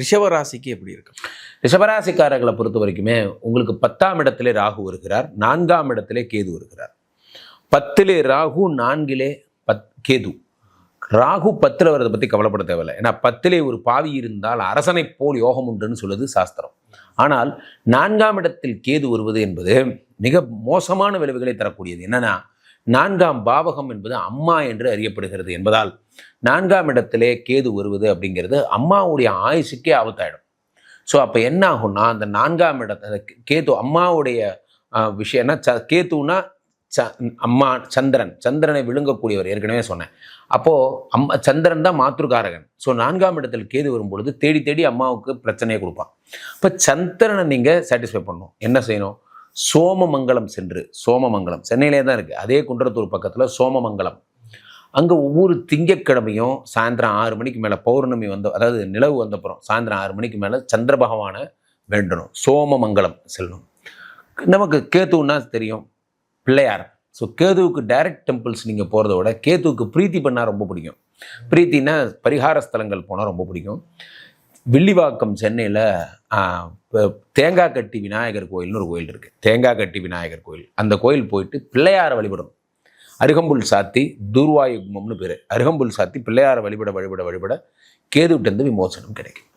ரிஷபராசிக்கு எப்படி இருக்கும் ரிஷபராசிக்காரர்களை பொறுத்த வரைக்குமே உங்களுக்கு பத்தாம் இடத்திலே ராகு வருகிறார் நான்காம் இடத்திலே கேது வருகிறார். பத்திலே ராகு நான்கிலே பத் கேது. ராகு பத்தில் வரதை பற்றி கவலைப்பட தேவையில்லை. ஏன்னா பத்திலே ஒரு பாவி இருந்தால் அரசனை போல் யோகம் உண்டுன்னு சொல்லுது சாஸ்திரம். ஆனால் நான்காம் இடத்தில் கேது வருவது என்பது மிக மோசமான விளைவுகளை தரக்கூடியது. என்னன்னா நான்காம் பாவகம் என்பது அம்மா என்று அறியப்படுகிறது என்பதால் நான்காம் இடத்திலே கேது வருவது அப்படிங்கிறது அம்மாவுடைய ஆயுசுக்கே ஆபத்தாயிடும். ஸோ அப்போ என்ன ஆகும்னா அந்த நான்காம் இடத்த கேது அம்மாவுடைய விஷயம்னா ச கேத்துனா ச அம்மா சந்திரன். சந்திரனை விழுங்கக்கூடியவர் ஏற்கனவே சொன்னேன். அப்போது அம்மா சந்திரன் தான் மாத்திருக்காரகன் ஸோ நான்காம் இடத்தில் கேது வரும்பொழுது தேடி தேடி அம்மாவுக்கு பிரச்சனையை கொடுப்பான். இப்போ சந்திரனை நீங்கள் சாட்டிஸ்ஃபை பண்ணணும். என்ன செய்யணும்? சோமமங்கலம் சென்று சோமமங்கலம். சென்னையிலே தான் இருக்குது அதே குன்றத்தூர் பக்கத்தில் சோமமங்கலம். அங்கே ஒவ்வொரு திங்கட்கிழமையும் சாயந்தரம் ஆறு மணிக்கு மேலே பௌர்ணமி வந்த அதாவது நிலவு வந்தப்புறம் சாயந்தரம் ஆறு மணிக்கு மேலே சந்திர பகவானை வேண்டணும். சோமமங்கலம் செல்லணும். நமக்கு கேத்துன்னா தெரியும் பிள்ளையார். ஸோ கேதுவுக்கு டைரக்ட் டெம்பிள்ஸ் நீங்கள் போகிறத விட கேதுவுக்கு பிரீத்தி பண்ணால் ரொம்ப பிடிக்கும். பிரீத்தினா பரிகார ஸ்தலங்கள் போனால் ரொம்ப பிடிக்கும். வில்லிவாக்கம் சென்னையில் தேங்காய் கட்டி விநாயகர் கோயில்னு ஒரு கோயில் இருக்குது தேங்காய் கட்டி விநாயகர் கோயில். அந்த கோயில் போயிட்டு பிள்ளையாரை வழிபடணும் அருகம்புல் சாத்தி தூர்வாயுக்மம்னு பேர். அருகம்புல் சாத்தி பிள்ளையாரை வழிபட வழிபட வழிபட கேதுவிட்டேருந்து விமோசனம் கிடைக்கும்.